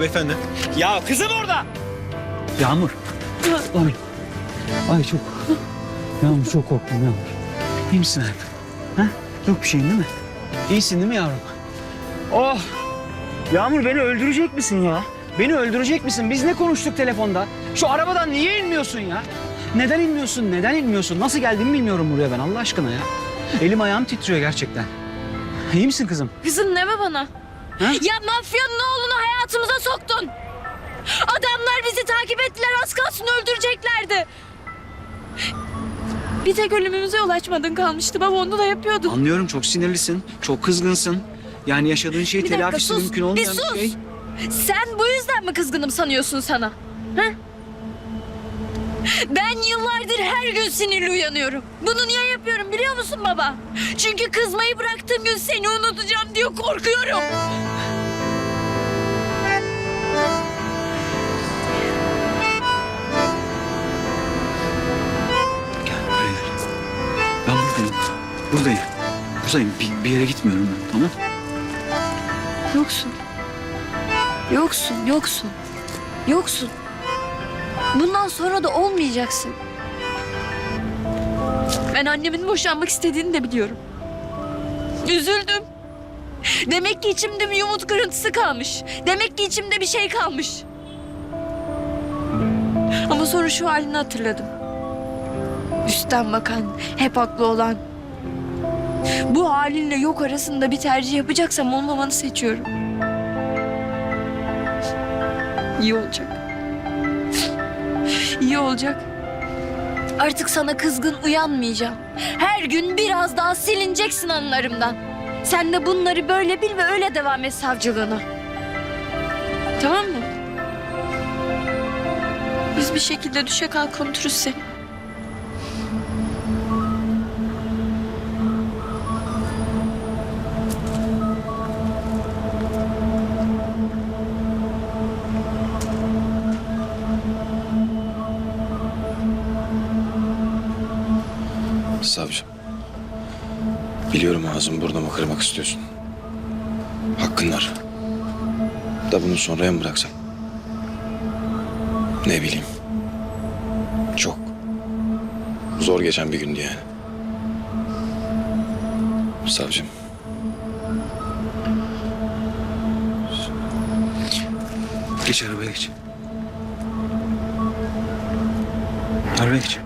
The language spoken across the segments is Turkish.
dakika beyefendi. Ya kızım orada. Yağmur. Ay. Ay çok. Yağmur çok korktum Yağmur. İyi misin hayatım? Ha? Yok bir şeyin değil mi? İyisin değil mi yavrum? Oh. Yağmur beni öldürecek misin ya? Beni öldürecek misin? Biz ne konuştuk telefonda? Şu arabadan niye inmiyorsun ya? Neden inmiyorsun? Neden inmiyorsun? Nasıl geldiğimi bilmiyorum buraya ben Allah aşkına ya. Elim ayağım titriyor gerçekten. İyi misin kızım? Kızım deme bana. Ha? Ya mafyanın oğlunu hayatımıza soktun. Adamlar bizi takip ettiler az kalsın öldüreceklerdi. Bir tek ölümümüze yol açmadın kalmıştı baba onu da yapıyordun. Anlıyorum çok sinirlisin, çok kızgınsın. Yani yaşadığın şey Bir dakika, telafisi sus. mümkün Bir olmayan bir, sus. şey. Sen bu yüzden mi kızgınım sanıyorsun sana? Ha? Ben yıllardır her gün sinirli uyanıyorum. Bunu niye yapıyorum biliyor musun baba? Çünkü kızmayı bıraktığım gün seni unutacağım diye korkuyorum. Gel buraya. Ben buradayım. Buradayım. Buradayım. Bir, bir yere gitmiyorum ben tamam? Yoksun. Yoksun, yoksun. Yoksun. Bundan sonra da olmayacaksın. Ben annemin boşanmak istediğini de biliyorum. Üzüldüm. Demek ki içimde bir umut kırıntısı kalmış. Demek ki içimde bir şey kalmış. Ama sonra şu halini hatırladım. Üstten bakan, hep haklı olan. Bu halinle yok arasında bir tercih yapacaksam olmamanı seçiyorum. İyi olacak. İyi olacak. Artık sana kızgın uyanmayacağım. Her gün biraz daha silineceksin anılarımdan. Sen de bunları böyle bil ve öyle devam et savcılığına. Tamam mı? Biz bir şekilde düşe kalk unuturuz seni. Savcım. Biliyorum ağzımı burnumu kırmak istiyorsun. Hakkın var. Da bunu sonraya mı bıraksam? Ne bileyim. Çok zor geçen bir gündü yani. Savcım. Geç arabaya geç. Arabaya geç.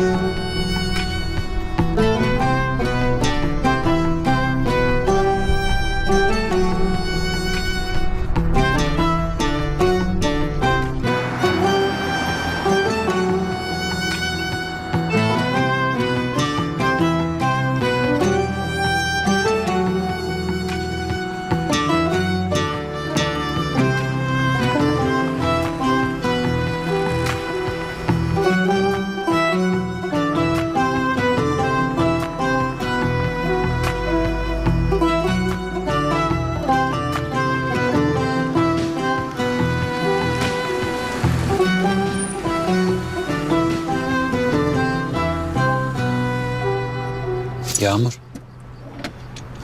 Música Yağmur.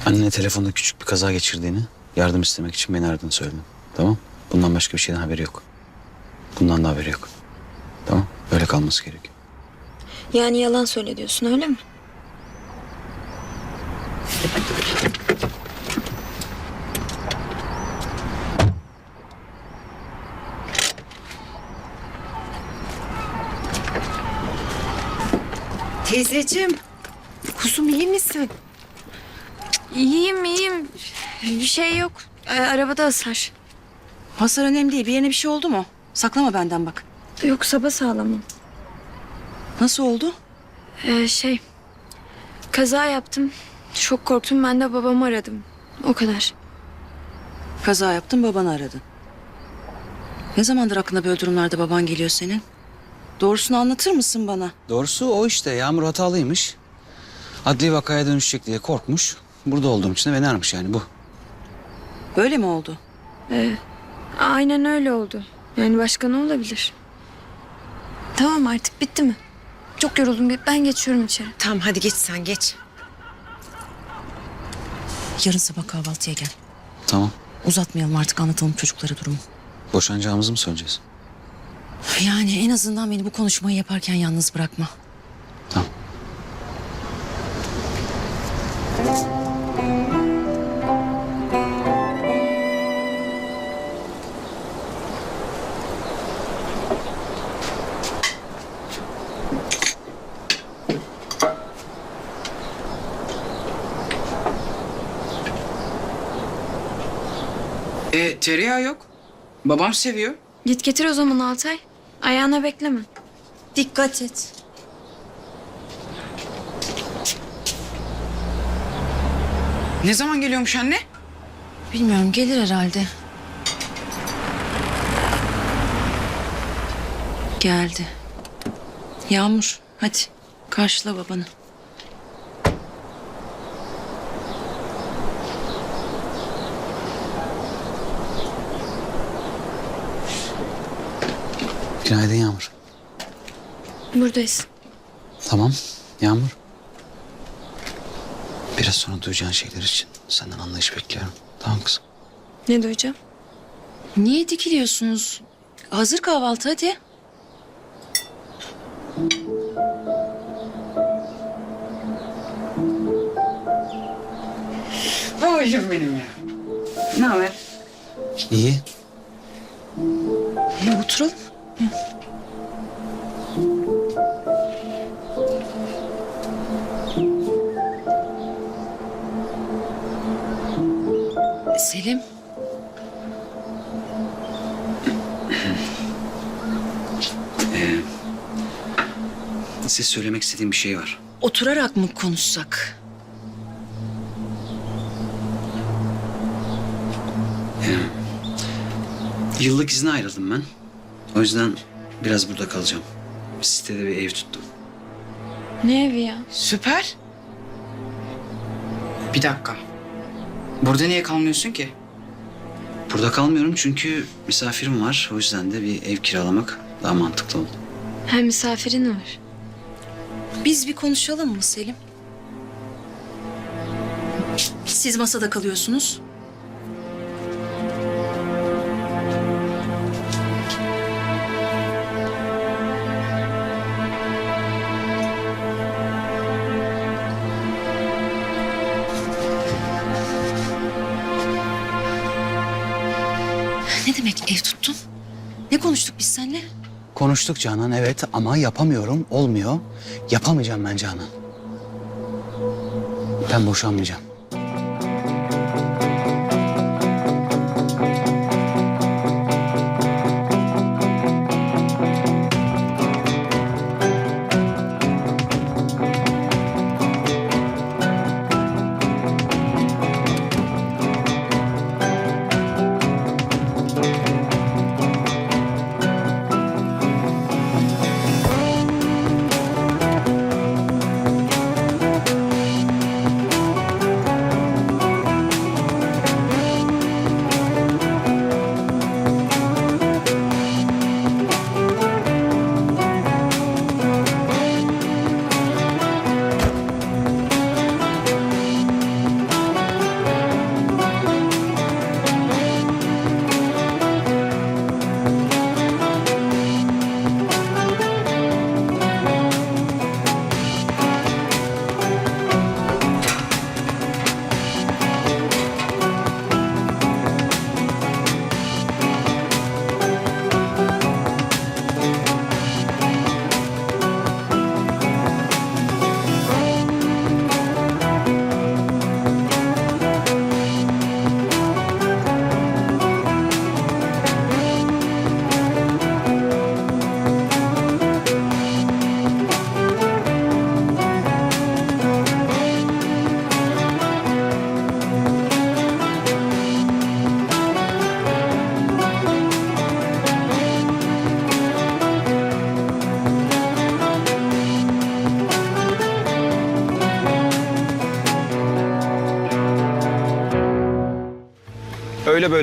Annene telefonda küçük bir kaza geçirdiğini, yardım istemek için beni aradığını söyledin. Tamam? Bundan başka bir şeyden haberi yok. Bundan da haberi yok. Tamam? Böyle kalması gerekiyor. Yani yalan söyle diyorsun öyle mi? Teyzeciğim, kuzum iyi misin? İyiyim iyiyim. Bir şey yok. Ee, arabada hasar. Hasar önemli değil. Bir yerine bir şey oldu mu? Saklama benden bak. Yok sabah sağlamım. Nasıl oldu? Ee, şey... Kaza yaptım. Çok korktum. Ben de babamı aradım. O kadar. Kaza yaptın babanı aradın. Ne zamandır aklına böyle durumlarda baban geliyor senin? Doğrusunu anlatır mısın bana? Doğrusu o işte. Yağmur hatalıymış. Adli vakaya dönüşecek diye korkmuş. Burada olduğum için de beni aramış yani bu. Böyle mi oldu? Aynen öyle oldu. Yani başka ne olabilir? Tamam artık bitti mi? Çok yoruldum. Ben geçiyorum içeri. Tamam hadi geç sen geç. Yarın sabah kahvaltıya gel. Tamam. Uzatmayalım artık anlatalım çocuklara durumu. Boşanacağımızı mı söyleyeceğiz? Yani en azından beni bu konuşmayı yaparken yalnız bırakma. E tereyağı yok. Babam seviyor. Git getir o zaman Altay. Ayağına bekleme. Dikkat et. Ne zaman geliyormuş anne? Bilmiyorum gelir herhalde. Geldi. Yağmur hadi karşıla babanı. Günaydın Yağmur. Buradayız. Tamam. Yağmur. Biraz sonra duyacağın şeyler için senden anlayış bekliyorum. Tamam kızım. Ne duyacağım? Niye dikiliyorsunuz? Hazır kahvaltı hadi. Babacığım benim ya. Ne haber? İyi. Selim. Size söylemek istediğim bir şey var. Oturarak mı konuşsak? Yıllık izne ayrıldım ben. O yüzden biraz burada kalacağım. Sitede bir ev tuttum. Ne evi ya? Süper. Bir dakika. Burada niye kalmıyorsun ki? Burada kalmıyorum çünkü misafirim var. O yüzden de bir ev kiralamak daha mantıklı oldu. Hem misafirin var. Biz bir konuşalım mı Selim? Siz masada kalıyorsunuz. Konuştuk Canan evet ama yapamıyorum. Olmuyor. Yapamayacağım ben Canan. Ben boşanmayacağım.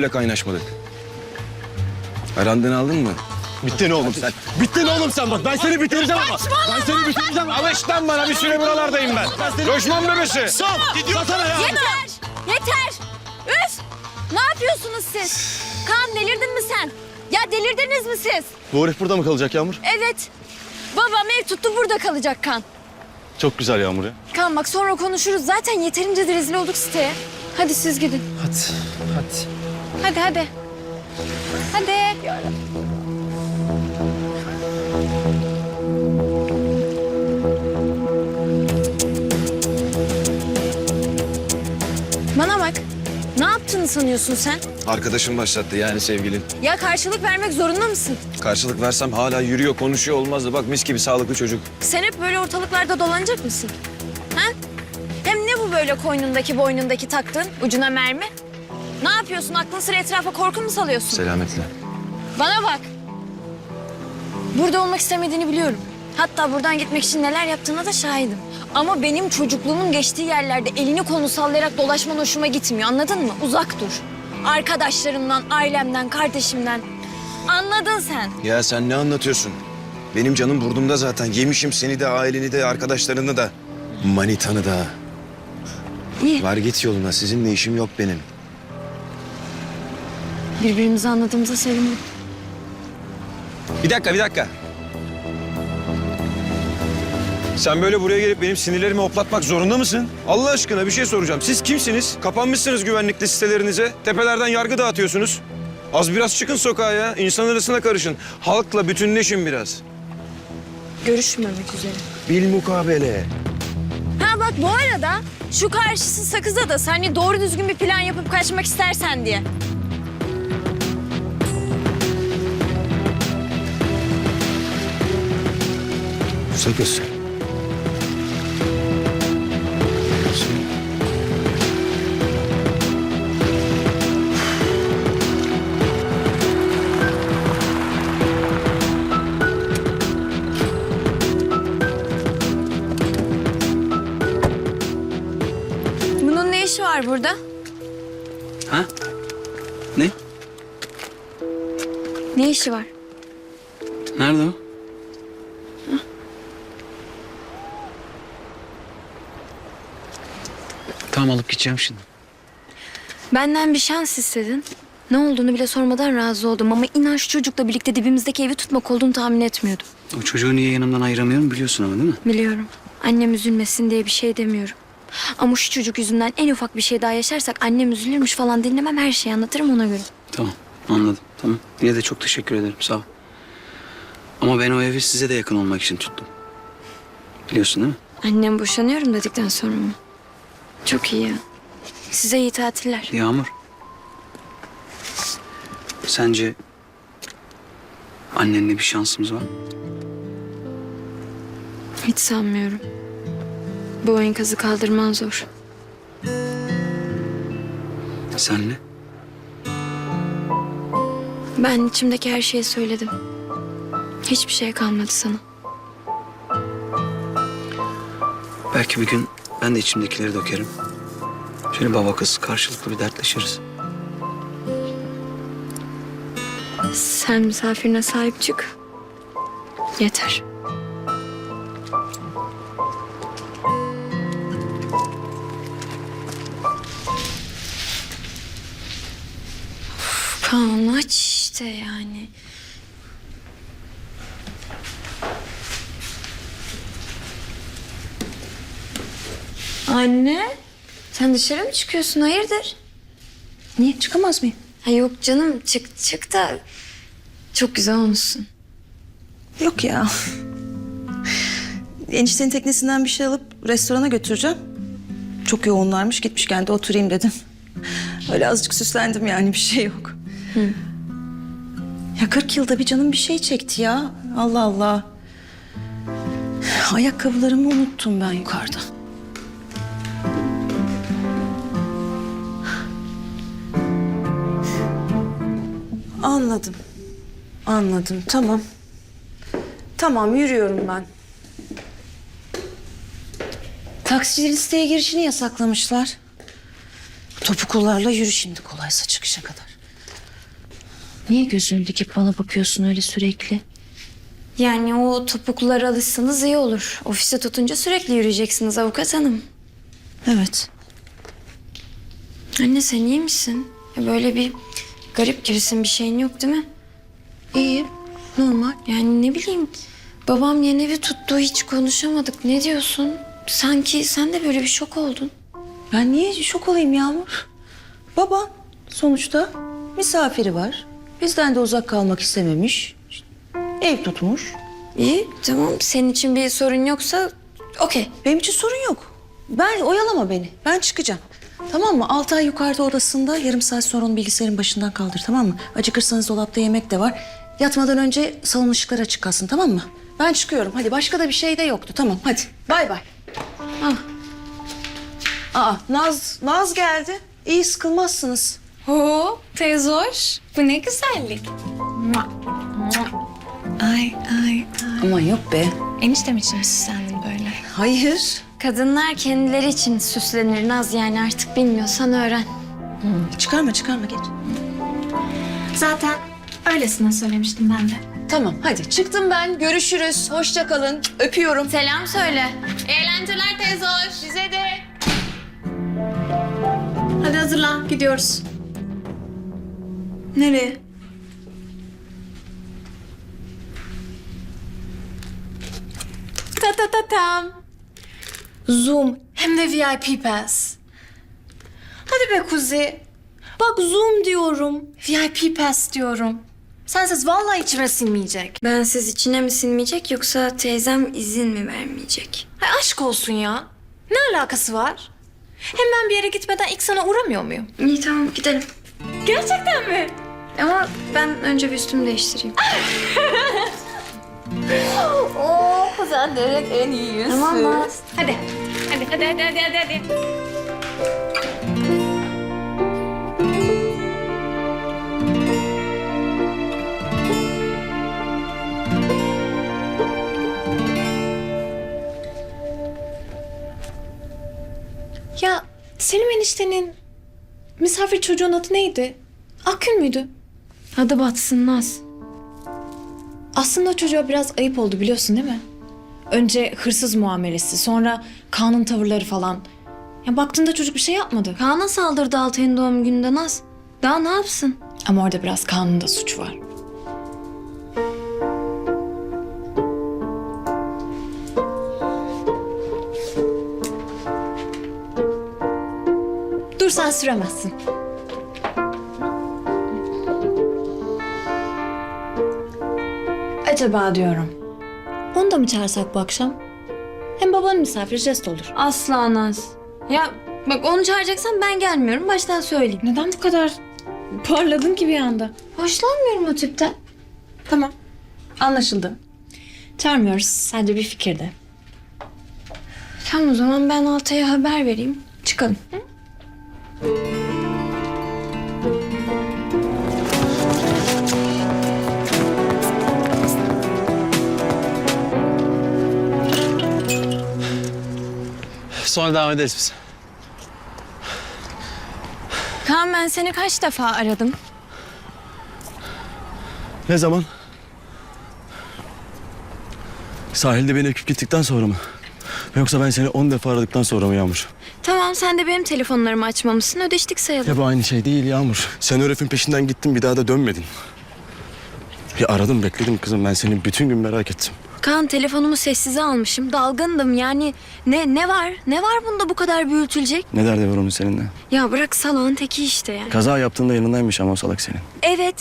Böyle kaynaşmadık. Arandığını aldın mı? Bittin oğlum sen. Bittin oğlum sen bak. Ben seni bitireceğim ama. Ben seni bitireceğim. Alış lan bana bir süre buralardayım ben. Loşman bebesi. Sal. Gidiyorsun ya. Yeter! Yeter! Üf! Ne yapıyorsunuz siz? Kaan delirdin mi sen? Ya delirdiniz mi siz? Bu herif burada mı kalacak Yağmur? Evet. Babam ev tuttu burada kalacak Kan. Çok güzel Yağmur ya. Kan bak sonra konuşuruz. Zaten yeterince de rezil olduk siteye. Hadi siz gidin. Hadi, hadi. Hadi hadi. Hadi. Bana bak. Ne yaptığını sanıyorsun sen? Arkadaşım başlattı yani sevgilin. Ya karşılık vermek zorunda mısın? Karşılık versem hala yürüyor konuşuyor olmazdı. Bak mis gibi sağlıklı çocuk. Sen hep böyle ortalıklarda dolanacak mısın? Ha? Hem ne bu böyle koynundaki boynundaki taktığın ucuna mermi? Ne yapıyorsun? Aklın sıra etrafa korku mu salıyorsun? Selametle. Bana bak. Burada olmak istemediğini biliyorum. Hatta buradan gitmek için neler yaptığına da şahidim. Ama benim çocukluğumun geçtiği yerlerde elini kolunu sallayarak dolaşman hoşuma gitmiyor. Anladın mı? Uzak dur. Arkadaşlarımdan, ailemden, kardeşimden. Anladın sen. Ya sen ne anlatıyorsun? Benim canım burnumda zaten. Yemişim seni de, aileni de, arkadaşlarını da. Manitanı da. İyi. Var git yoluna. Sizinle işim yok benim. Birbirimizi anladığımıza sevindim. Bir dakika, bir dakika. Sen böyle buraya gelip benim sinirlerimi hoplatmak zorunda mısın? Allah aşkına bir şey soracağım. Siz kimsiniz? Kapanmışsınız güvenlikli sitelerinize. Tepelerden yargı dağıtıyorsunuz. Az biraz çıkın sokağa ya. İnsan arasına karışın. Halkla bütünleşin biraz. Görüşmemek üzere. Bil mukabele. Ha bak bu arada şu karşısı sakıza da hani doğru düzgün bir plan yapıp kaçmak istersen diye. Sakız. Bunun ne işi var burada? Ha? Ne? Ne işi var? Nerede o? Tamam alıp gideceğim şimdi. Benden bir şans istedin. Ne olduğunu bile sormadan razı oldum ama inan şu çocukla birlikte dibimizdeki evi tutmak olduğunu tahmin etmiyordum. O çocuğu niye yanımdan ayıramıyorum biliyorsun ama değil mi? Biliyorum. Annem üzülmesin diye bir şey demiyorum. Ama şu çocuk yüzünden en ufak bir şey daha yaşarsak annem üzülürmüş falan dinlemem her şeyi anlatırım ona göre. Tamam anladım tamam. Yine de çok teşekkür ederim sağ ol. Ama ben o evi size de yakın olmak için tuttum. Biliyorsun değil mi? Annem boşanıyorum dedikten sonra mı? Çok iyi ya. Size iyi tatiller. Yağmur. Sence annenle bir şansımız var mı? Hiç sanmıyorum. Bu enkazı kaldırman zor. Senle? Ben içimdeki her şeyi söyledim. Hiçbir şey kalmadı sana. Belki bir gün ben de içimdekileri dökerim. Şöyle baba kız karşılıklı bir dertleşiriz. Sen misafirine sahip çık. Yeter. Kaan aç işte yani. Anne, sen dışarı mı çıkıyorsun? Hayırdır? Niye çıkamaz mıyım? Ha yok canım, çık çık da çok güzel olmuşsun. Yok ya. Eniştenin teknesinden bir şey alıp restorana götüreceğim. Çok yoğunlarmış gitmişken de oturayım dedim. Öyle azıcık süslendim yani bir şey yok. Ya 40 yılda bir canım bir şey çekti ya. Allah Allah. Ayakkabılarımı unuttum ben yukarıda. Anladım. Anladım. Tamam. Tamam yürüyorum ben. Taksici listeye girişini yasaklamışlar. Topuklularla yürü şimdi kolaysa çıkışa kadar. Niye gözünü dikip bana bakıyorsun öyle sürekli? Yani o topuklulara alışsanız iyi olur. Ofise tutunca sürekli yürüyeceksiniz avukat hanım. Evet. Anne sen iyi misin? Ya Böyle bir garip gibisin bir şeyin yok değil mi? İyiyim. Normal. Yani ne bileyim babam yeni evi tuttu hiç konuşamadık. Ne diyorsun? Sanki sen de böyle bir şok oldun. Ben niye şok olayım Yağmur? Baba sonuçta misafiri var. Bizden de uzak kalmak istememiş. Ev tutmuş. İyi tamam senin için bir sorun yoksa okey. Benim için sorun yok. Ben oyalama beni. Ben çıkacağım. Tamam mı? Altı ay yukarıda odasında yarım saat sonra onu bilgisayarın başından kaldır tamam mı? Acıkırsanız dolapta yemek de var. Yatmadan önce salon ışıkları açık kalsın tamam mı? Ben çıkıyorum. Hadi başka da bir şey de yoktu. Tamam hadi. Bay bay. Ah. Aa Naz, Naz geldi. İyi sıkılmazsınız. Oo, teyze hoş. Bu ne güzellik. Ay ay ay. Aman yok be. Eniştem için mi süslendin böyle? Hayır. Kadınlar kendileri için süslenir Naz yani artık bilmiyorsan öğren. Çıkarma çıkarma geç. Zaten öylesine söylemiştim ben de. Tamam hadi çıktım ben. Görüşürüz. Hoşça kalın. Öpüyorum. Selam söyle. Eğlenceler teyze hoş. Size de. Hadi hazırlan gidiyoruz. Nereye? Ta ta ta tam. Zoom hem de VIP pass. Hadi be Kuzi. Bak Zoom diyorum. VIP pass diyorum. Sensiz vallahi içime sinmeyecek. Ben siz içine mi sinmeyecek yoksa teyzem izin mi vermeyecek? Ay aşk olsun ya. Ne alakası var? Hem ben bir yere gitmeden ilk sana uğramıyor muyum? İyi tamam gidelim. Gerçekten mi? Ama ben önce bir üstümü değiştireyim. Oo, sen direkt en iyisin. tamam Naz. Hadi. Hadi hadi hadi hadi hadi. hadi. Ya Selim eniştenin misafir çocuğun adı neydi? Akgül müydü? Hadi batsın Naz. Aslında çocuğa biraz ayıp oldu biliyorsun değil mi? Önce hırsız muamelesi, sonra kanun tavırları falan. Ya baktığında çocuk bir şey yapmadı. Kaan'a saldırdı Altay'ın doğum gününde Naz. Daha ne yapsın? Ama orada biraz kanunda suç var. Dur sen süremezsin. Acaba diyorum. Onu da mı çağırsak bu akşam? Hem babanın misafiri jest olur. Asla Naz. Ya bak onu çağıracaksan ben gelmiyorum. Baştan söyleyeyim. Neden bu kadar parladın ki bir anda? Hoşlanmıyorum o tipten. Tamam. Anlaşıldı. Çağırmıyoruz. Sadece bir fikirde. Tamam o zaman ben Altay'a haber vereyim. Çıkalım. Sonra devam ederiz biz. Kaan ben seni kaç defa aradım? Ne zaman? Sahilde beni öpüp gittikten sonra mı? Yoksa ben seni on defa aradıktan sonra mı Yağmur? Tamam sen de benim telefonlarımı açmamışsın. Ödeştik sayalım. Ya bu aynı şey değil Yağmur. Sen o herifin peşinden gittin bir daha da dönmedin. Ya aradım bekledim kızım ben seni bütün gün merak ettim. Kaan telefonumu sessize almışım. Dalgındım yani. Ne ne var? Ne var bunda bu kadar büyütülecek? Ne derdi var onun seninle? Ya bırak salağın teki işte yani. Kaza yaptığında yanındaymış ama o salak senin. Evet.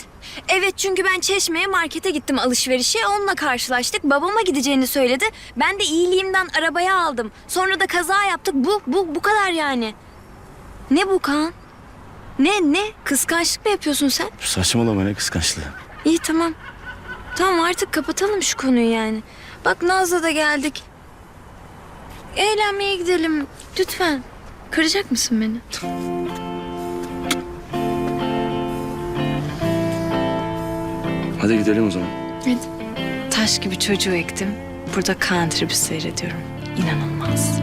Evet çünkü ben Çeşme'ye markete gittim alışverişe. Onunla karşılaştık. Babama gideceğini söyledi. Ben de iyiliğimden arabaya aldım. Sonra da kaza yaptık. Bu, bu, bu kadar yani. Ne bu Kaan? Ne, ne? Kıskançlık mı yapıyorsun sen? Saçmalama ne kıskançlığı. İyi tamam. Tamam artık kapatalım şu konuyu yani. Bak Naz'la da geldik. Eğlenmeye gidelim. Lütfen. Kıracak mısın beni? Hadi gidelim o zaman. Taş gibi çocuğu ektim. Burada tribü seyrediyorum. İnanılmaz.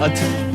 Hadi.